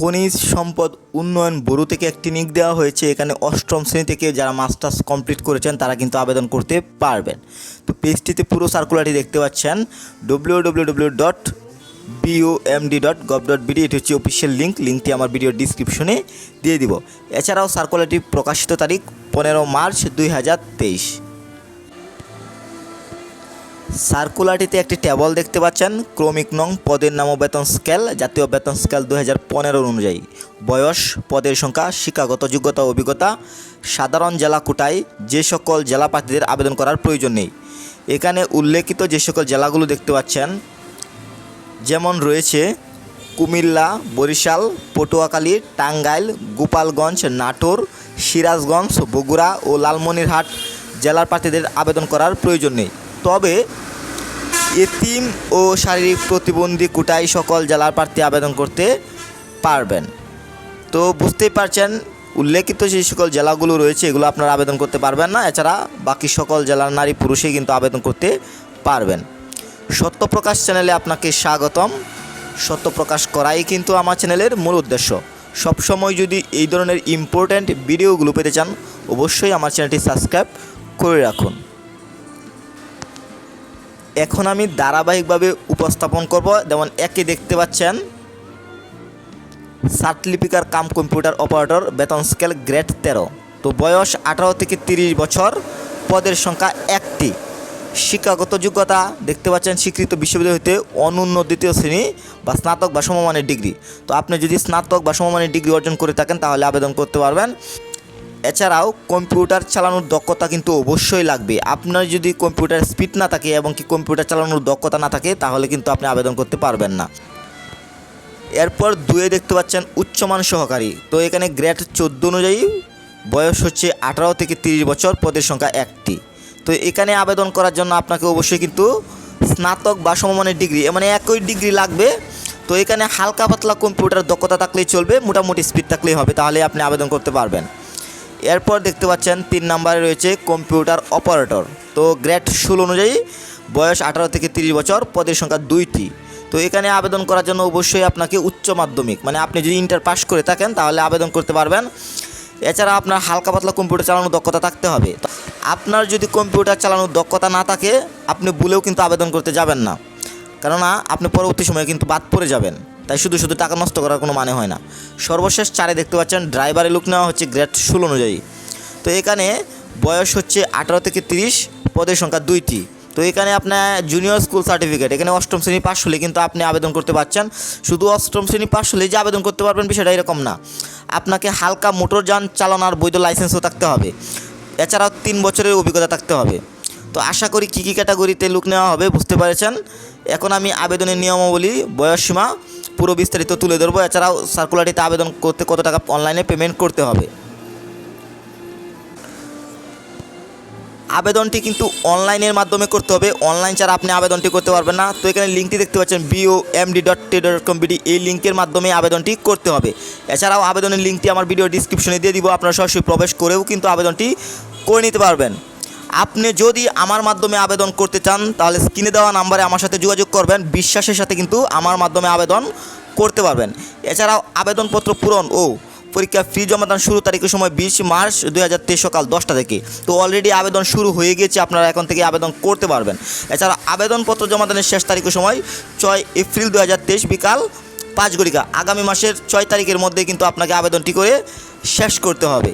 খনিজ সম্পদ উন্নয়ন ব্যুরো থেকে একটি নিক দেওয়া হয়েছে। এখানে অষ্টম শ্রেণি থেকে যারা মাস্টার্স কমপ্লিট করেছেন, তারা কিন্তু আবেদন করতে পারবেন। তো পেজটিতে পুরো সার্কুলারটি দেখতে পাচ্ছেন। W W W dot BOMD dot gov dot BD এটি হচ্ছে অফিসিয়াল লিঙ্ক লিঙ্কটি আমার ভিডিও ডিসক্রিপশনে দিয়ে দিব। এছাড়াও সার্কুলারটি প্রকাশিত তারিখ পনেরো মার্চ দুই হাজার তেইশ। সার্কুলারটিতে একটি টেবল দেখতে পাচ্ছেন। ক্রমিক নং পদের নাম ও বেতন স্কেল জাতীয় বেতন স্কেল দু হাজার পনেরো অনুযায়ী। বয়স, পদের সংখ্যা, শিক্ষাগত যোগ্যতা, অভিজ্ঞতা। সাধারণ জেলা কোটায় যে সকল জেলা প্রার্থীদের আবেদন করার প্রয়োজন নেই। এখানে উল্লেখিত যে সকল জেলাগুলো দেখতে পাচ্ছেন, যেমন রয়েছে কুমিল্লা, বরিশাল, পটুয়াখালী, টাঙ্গাইল, গোপালগঞ্জ, নাটোর, সিরাজগঞ্জ, বগুড়া ও লালমনিরহাট জেলার প্রার্থীদের আবেদন করার প্রয়োজন নেই। তবে এতিম ও শারীরিক প্রতিবন্ধী কোটায় সকল জেলার প্রার্থী আবেদন করতে পারবেন। তো বুঝতেই পারছেন, উল্লেখিত যে সকল জেলাগুলো রয়েছে, এগুলো আপনারা আবেদন করতে পারবেন না। এছাড়া বাকি সকল জেলার নারী পুরুষই কিন্তু আবেদন করতে পারবেন। সত্যপ্রকাশ চ্যানেলে আপনাকে স্বাগতম। সত্যপ্রকাশ করাই কিন্তু আমার চ্যানেলের মূল উদ্দেশ্য। সবসময় যদি এই ধরনের ইম্পর্ট্যান্ট ভিডিওগুলো পেতে চান, অবশ্যই আমার চ্যানেলটি সাবস্ক্রাইব করে রাখুন। এখন আমি ধারাবাহিকভাবে উপস্থাপন করব। যেমন একে দেখতে পাচ্ছেন। সার্টলিপিকার কাম কম্পিউটার অপারেটর, বেতন স্কেল গ্রেড তেরো। তো বয়স আঠারো থেকে তিরিশ বছর, পদের সংখ্যা একটি। শিক্ষাগত যোগ্যতা দেখতে পাচ্ছেন স্বীকৃত বিশ্ববিদ্যালয় হতে অনূন্য দ্বিতীয় শ্রেণি বা স্নাতক বা সমমানের ডিগ্রি। তো আপনি যদি স্নাতক বা সমমানের ডিগ্রি অর্জন করে থাকেন তাহলে আবেদন করতে পারবেন। এছাড়াও কম্পিউটার চালানোর দক্ষতা কিন্তু অবশ্যই লাগবে। আপনার যদি কম্পিউটার স্পিড না থাকে এবং কি কম্পিউটার চালানোর দক্ষতা না থাকে, তাহলে কিন্তু আপনি আবেদন করতে পারবেন না। এরপর দুয়ে দেখতে পাচ্ছেন উচ্চমান সহকারী। তো এখানে গ্রেড চোদ্দ অনুযায়ী বয়স হচ্ছে আঠারো থেকে তিরিশ বছর, পদের সংখ্যা একটি। তো এখানে আবেদন করার জন্য আপনাকে অবশ্যই কিন্তু স্নাতক বা সমমানের ডিগ্রি মানে একই ডিগ্রি লাগবে। তো এখানে হালকা পাতলা কম্পিউটার দক্ষতা থাকলেই চলবে, মোটামুটি স্পিড থাকলেই হবে, তাহলে আপনি আবেদন করতে পারবেন। এরপর দেখতে পাচ্ছেন তিন নম্বরে রয়েছে কম্পিউটার অপারেটর। তো গ্রেড ষোলো অনুযায়ী বয়স আঠারো থেকে তিরিশ বছর, পদের সংখ্যা দুইটি। তো এখানে আবেদন করার জন্য অবশ্যই আপনাকে উচ্চ মাধ্যমিক মানে আপনি যদি ইন্টার পাস করে থাকেন তাহলে আবেদন করতে পারবেন। এছাড়া আপনার হালকা পাতলা কম্পিউটার চালানোর দক্ষতা থাকতে হবে। আপনার যদি কম্পিউটার চালানোর দক্ষতা না থাকে, আপনি ভুলেও কিন্তু আবেদন করতে যাবেন না। কেননা আপনি পরবর্তী সময়ে কিন্তু বাদ পড়ে যাবেন। তাই শুধু শুধু টাকা নষ্ট করার কোনো মানে হয় না। সর্বশেষ চারে দেখতে পাচ্ছেন, ড্রাইভারের লুক নেওয়া হচ্ছে গ্রেড ষোলো অনুযায়ী। তো এখানে বয়স হচ্ছে আঠারো থেকে তিরিশ, পদের সংখ্যা দুইটি। তো এখানে আপনার জুনিয়র স্কুল সার্টিফিকেট এখানে অষ্টম শ্রেণি পাশ হলে কিন্তু আপনি আবেদন করতে পারছেন। শুধু অষ্টম শ্রেণি পাশ হলে যে আবেদন করতে পারবেন বিষয়টা এরকম না। আপনাকে হালকা মোটরযান চালানোর বৈধ লাইসেন্সও থাকতে হবে। এছাড়াও তিন বছরের অভিজ্ঞতা থাকতে হবে। তো আশা করি কী কী ক্যাটাগরিতে লুক নেওয়া হবে বুঝতে পেরেছেন। এখন আমি আবেদনের নিয়মাবলী বয়সসীমা পুরো বিস্তারিত তুলে ধরবো। এছাড়াও সার্কুলারটিতে আবেদন করতে কত টাকা অনলাইনে পেমেন্ট করতে হবে। আবেদনটি কিন্তু অনলাইনের মাধ্যমে করতে হবে। অনলাইন ছাড়া আপনি আবেদনটি করতে পারবেন না। তো এখানে লিঙ্কটি দেখতে পাচ্ছেন বিও এমডি ডট টে ডট কম বিডি এই লিঙ্কের মাধ্যমে আবেদনটি করতে হবে। এছাড়াও আবেদনের লিঙ্কটি আমার ভিডিও ডিসক্রিপশনে দিয়ে দিব। আপনারা সরাসরি প্রবেশ করেও কিন্তু আবেদনটি করে নিতে পারবেন। আপনি যদি আমার মাধ্যমে আবেদন করতে চান, তাহলে স্ক্রিনে দেওয়া নাম্বারে আমার সাথে যোগাযোগ করবেন। বিশ্বাসের সাথে কিন্তু আমার মাধ্যমে আবেদন করতে পারবেন। এছাড়াও আবেদনপত্র পূরণ ও পরীক্ষা ফি জমাদান শুরু তারিখের সময় বিশ মার্চ দুই হাজার তেইশ সকাল দশটা থেকে। তো অলরেডি আবেদন শুরু হয়ে গেছে, আপনারা এখন থেকে আবেদন করতে পারবেন। এছাড়া আবেদনপত্র জমাদানের শেষ তারিখের সময় ছয় এপ্রিল দু হাজার তেইশ বিকাল পাঁচ ঘড়িকা। আগামী মাসের ছয় তারিখের মধ্যে কিন্তু আপনাকে আবেদনটি করে শেষ করতে হবে।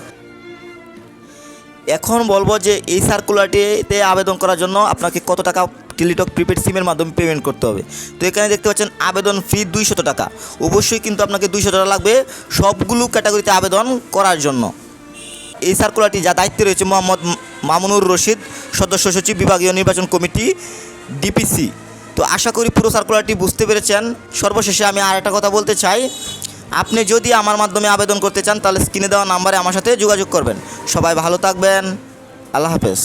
এখন বলব যে এই সার্কুলারটিতে আবেদন করার জন্য আপনাকে কত টাকা টেলিটক প্রিপেড সিমের মাধ্যমে পেমেন্ট করতে হবে। তো এখানে দেখতে পাচ্ছেন আবেদন ফি দুইশত টাকা। অবশ্যই কিন্তু আপনাকে দুইশো টাকা লাগবে সবগুলো ক্যাটাগরিতে আবেদন করার জন্য। এই সার্কুলারটি যা দায়িত্বে রয়েছে মোহাম্মদ মামুনুর রশিদ, সদস্য সচিব, বিভাগীয় নির্বাচন কমিটি ডিপিসি তো আশা করি পুরো সার্কুলারটি বুঝতে পেরেছেন। সর্বশেষে আমি আর একটা কথা বলতে চাই। আপনি যদি আমার মাধ্যমে আবেদন করতে চান, তাহলে স্ক্রিনে দেওয়া নাম্বারে আমার সাথে যোগাযোগ করবেন। সবাই ভালো থাকবেন। আল্লাহ হাফেজ।